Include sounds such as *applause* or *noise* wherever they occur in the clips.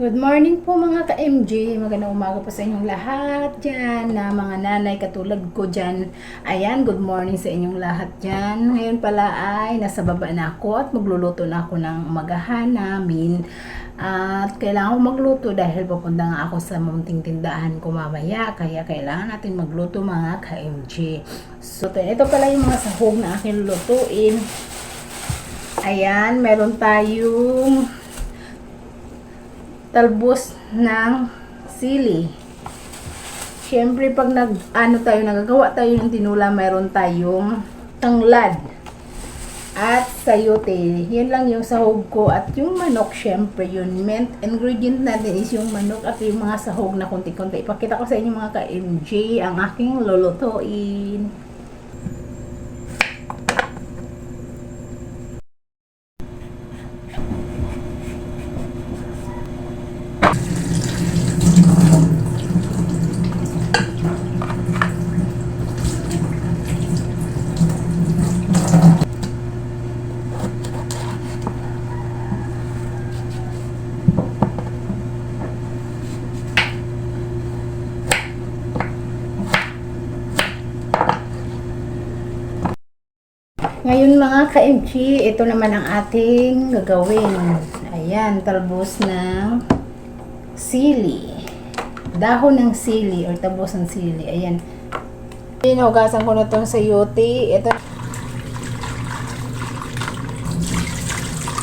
Good morning po mga ka-MJ. Magandang umaga po sa inyong lahat dyan na mga nanay katulad ko dyan. Ayan, good morning sa inyong lahat dyan. Ngayon pala ay nasa baba na ako at magluluto na ako ng umagahan namin. At kailangan ko magluto dahil pupunta nga ako sa munting tindahan ko mamaya. Kaya kailangan natin magluto mga ka-MJ. So, ito pala yung mga sahog na aking lulutuin. Ayan, meron tayong talbos ng sili. Siyempre, pag nag, ano tayo, nagagawa tayo ng tinula, mayroon tayong tanglad at sayote. Yan lang yung sahog ko. At yung manok, syempre, yun. Main ingredient natin is yung manok at yung mga sahog na konti-konti. Ipakita ko sa inyo mga ka-MJ ang aking lulutuin. Ngayon mga ka-MG, ito naman ang ating gagawin. Ayan, talbos ng sili. Dahon ng sili or talbos ng sili. Ayan. Hinugasan ko na itong sayote. Ito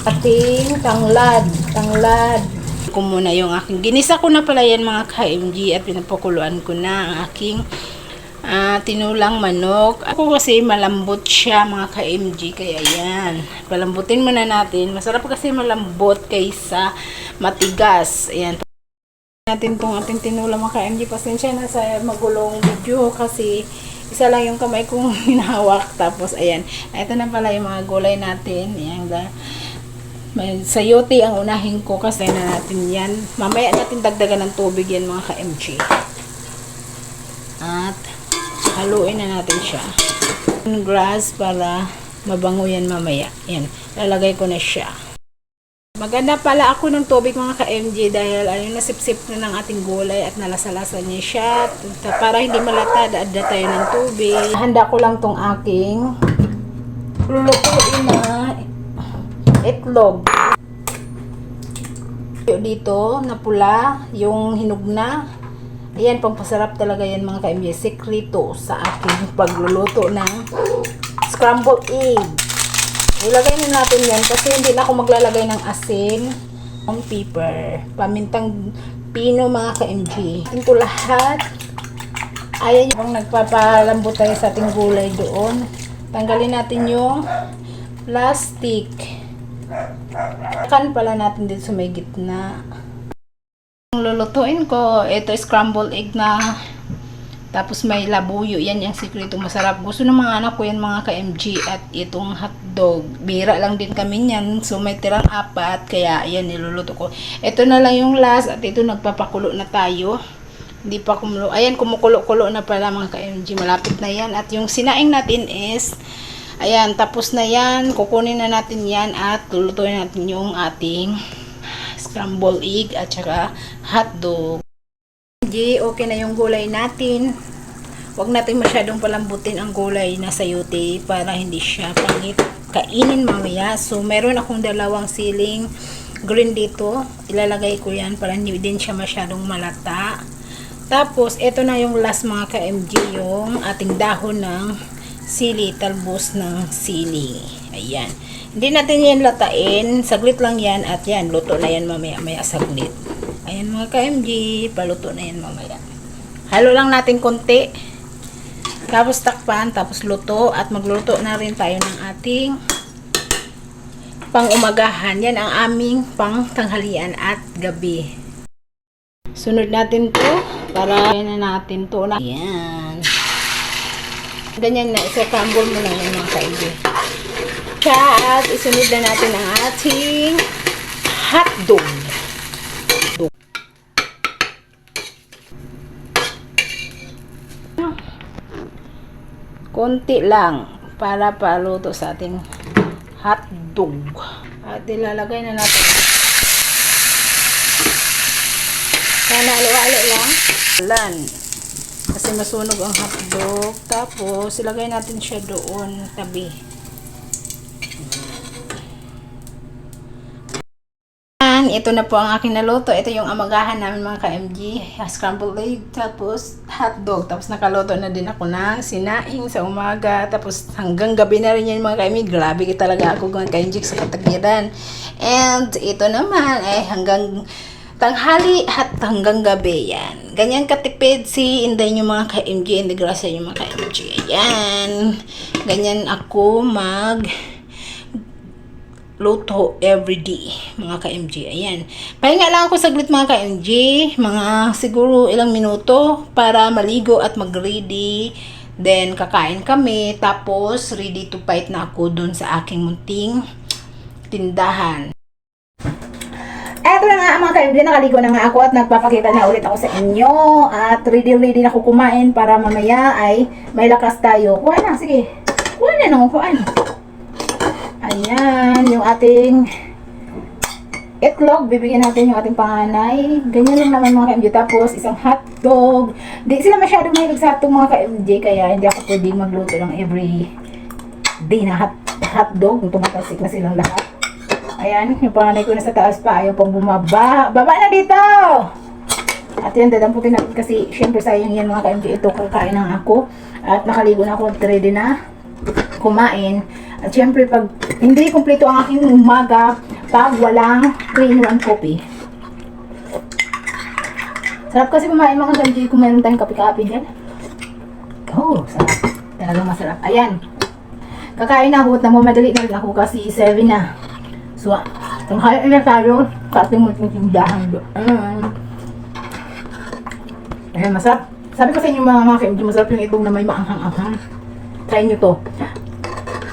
ating tanglad. Tanglad. Ko muna yung aking ginisa ko na pala yan mga ka-MG at pinapakuluan ko na ang aking ah, tinulang manok. Ako kasi malambot siya mga ka-MG kaya yan. Palambutin muna natin. Masarap kasi malambot kaysa matigas. Ayan. Natin tong ating tinulang mga ka-MG. Pasensya na sa magulong video kasi isa lang yung kamay kong *laughs* hinahawak. Tapos ayan. Ito na pala yung mga gulay natin. Ayan. Da, may sayote ang unahin ko kasi na natin yan. Mamaya natin dagdagan ng tubig yan mga ka-MG. Haluin na natin siya. Grass para mabango yan mamaya. Yan, lalagay ko na siya. Maganda pala ako ng tubig mga ka-MJ dahil ayun nasipsip na ng ating gulay at nalasalasan niya siya. Para hindi malata, daadda tayo ng tubig. Handa ko lang tong aking lulutuin na itlog. Dito na pula, yung hinug na, Ayan, pampasarap talaga yan mga ka-MJ. Sekreto sa aking pagluluto ng scrambled egg. Ilagay na natin yan kasi hindi na ako maglalagay ng asin, ng pepper, pamintang pino mga ka-MJ. Ito lahat. Ayan yung nagpapalambot tayo sa ating gulay doon. Tanggalin natin yung plastic. Kan pala natin dito sa may gitna. Lulutuin ko, ito scrambled egg na tapos may labuyo. Yan yung sikreto masarap. Gusto ng mga anak ko yan mga ka-MG at itong hotdog. Bira lang din kami yan. So may tirang apat. Kaya yan niluluto ko. Ito na lang yung last at ito nagpapakulo na tayo. Hindi pa kumulo. Ayan kumukulo-kulo na pala mga ka-MG. Malapit na yan. At yung sinaing natin is ayan tapos na yan. Kukunin na natin yan at lulutuin natin yung ating scrambled egg at saka hotdog. G, okay na yung gulay natin. Huwag natin masyadong palambutin ang gulay na sayote para hindi siya pangit kainin mamaya. So, meron akong dalawang siling green dito. Ilalagay ko yan para hindi din siya masyadong malata. Tapos, ito na yung last mga ka-MG, yung ating dahon ng sili, talbos ng sili. Ayan. Hindi natin yan latain. Saglit lang yan at yan. Luto na yan mamaya. Maya saglit. Ayan mga ka-MG. Paluto na yan mamaya. Halo lang natin konti. Tapos takpan. Tapos luto. At magluto na rin tayo ng ating pang umagahan. Yan ang aming pang tanghalian at gabi. Sunod natin to para na natin to na. Yan. Ganyan na. Isa-crumble mo na yan mga ka-MG. At isunod na natin ang ating hotdog. Konti lang para paluto sa ating hotdog. At ilalagay na natin Ayan, halo-halo lang. Lan. Kasi masunog ang hotdog. Tapos, ilagay natin siya doon tabi. Ayan, ito na po ang aking naluto. Ito yung amagahan namin mga ka-MG. Scrambled egg, tapos hotdog. Tapos nakaluto na din ako ng sinaing sa umaga. Tapos hanggang gabi na rin yan mga ka-MG. Grabe talaga ako mga ka-MG sa katagiran. And ito naman ay hanggang tanghali at hanggang gabi yan. Ganyan katipid si Inday yung mga ka-MG. Hindi grasa yung mga ka-MG. Ayan. Ganyan ako mag luto everyday, mga ka-MG. Ayan. Pahinga lang ako saglit mga ka-MG. Mga siguro ilang minuto para maligo at mag-ready. Then, kakain kami. Tapos, ready to fight na ako dun sa aking munting tindahan. Nga mga kaibigan, nakaligo na nga ako at nagpapakita na ulit ako sa inyo. At ready-ready na ako kumain para mamaya ay may lakas tayo. Kuha na, sige. Kuha na no, kuha na. Ayan, yung ating itlog. Bibigyan natin yung ating panganay. Ganyan lang naman mga ka-MJ. Tapos, isang hotdog. Di sila masyadong mahilig sa hotdog mga ka-MJ. Kaya hindi ako pwedeng magluto ng every day na hot, hotdog. Tumatasik na silang lahat. Ayan, yung panganay ko na sa taas pa, ayaw pang bumaba. Baba na dito! At yan, dadamputin natin kasi, syempre sayang yan mga ka-MJ, ito kakain ng ako. At nakaligo na ako, at ready na kumain. At syempre, pag hindi kumpleto ang aking umaga, pag walang 3-in-1 coffee. Sarap kasi kumain mga ka-MJ kung meron tayong kape-kape dyan. Oh, sarap. Talagang masarap. Ayan. Kakain na ako at namamadali na ako kasi 7 na. So, tanghain na tayo sa ating munting tindahan doon. Ayan, masarap. Sabi ko sa inyo mga mga ka-MG, masarap yung itong na may maanghang-anghang. Try nyo to.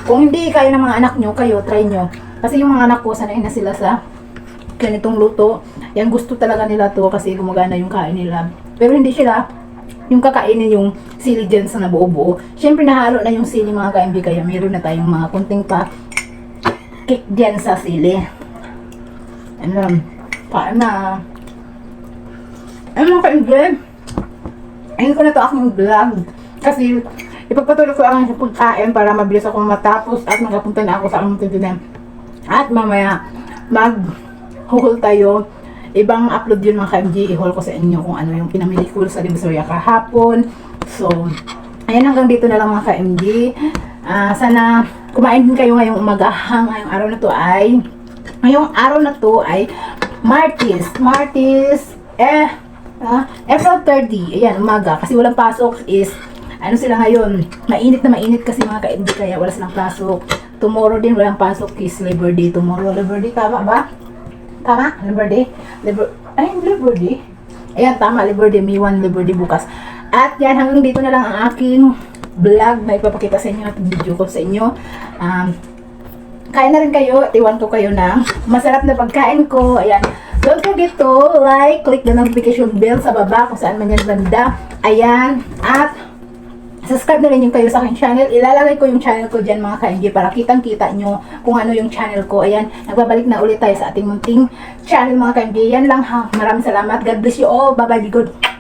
Kung hindi kaya ng mga anak nyo, kayo, try nyo. Kasi yung mga anak ko, sanay na sila sa ganitong luto. Yan, gusto talaga nila to kasi gumagana yung kain nila. Pero hindi sila yung kakainin yung sili dyan sa nabuo-buo. Siyempre, nahalo na yung sili mga ka-MG, kaya meron na tayong mga kunting pa cake dyan sa sili. Ano, paano na. Ano mga ka-MG? Ayun ko na to aking vlog. Kasi, ipagpatuloy ko ang pagkain para mabilis ako matapos at magapunta na ako sa aming tindihan. At mamaya, mag hukul tayo. Ibang upload yun mga ka-MG. I-haul ko sa inyo kung ano yung pinamili ko sa Divisoria kahapon. So, ayan hanggang dito na lang mga ka-MG. Ah, sana kumain din kayo ngayong umagahang ngayong araw na to ay ngayong araw na to ay Martis. Martis, eh, ah, April 30. Ayan, umaga. Kasi walang pasok is, ano sila ngayon, mainit na mainit kasi mga ka-MD kaya wala silang pasok. Tomorrow din walang pasok is Labor Day. Tomorrow Labor Day, tama ba? Tama? Labor Day? Labor, ay, Labor Day? Ayan, tama, Labor Day. May one Labor Day bukas. At yan, hanggang dito na lang ang aking vlog na ipapakita sa inyo at video ko sa inyo. Um, kain na rin kayo, at iwan ko kayo ng masarap na pagkain ko. Ayan. Don't forget to like, click the notification bell sa baba kung saan man yan banda. Ayan. At subscribe na rin yung kayo sa aking channel. Ilalagay ko yung channel ko dyan mga ka para kitang-kita nyo kung ano yung channel ko. Ayan, nagbabalik na ulit tayo sa ating munting channel mga ka Yan lang ha. Maraming salamat. God bless you all. Bye-bye. Good.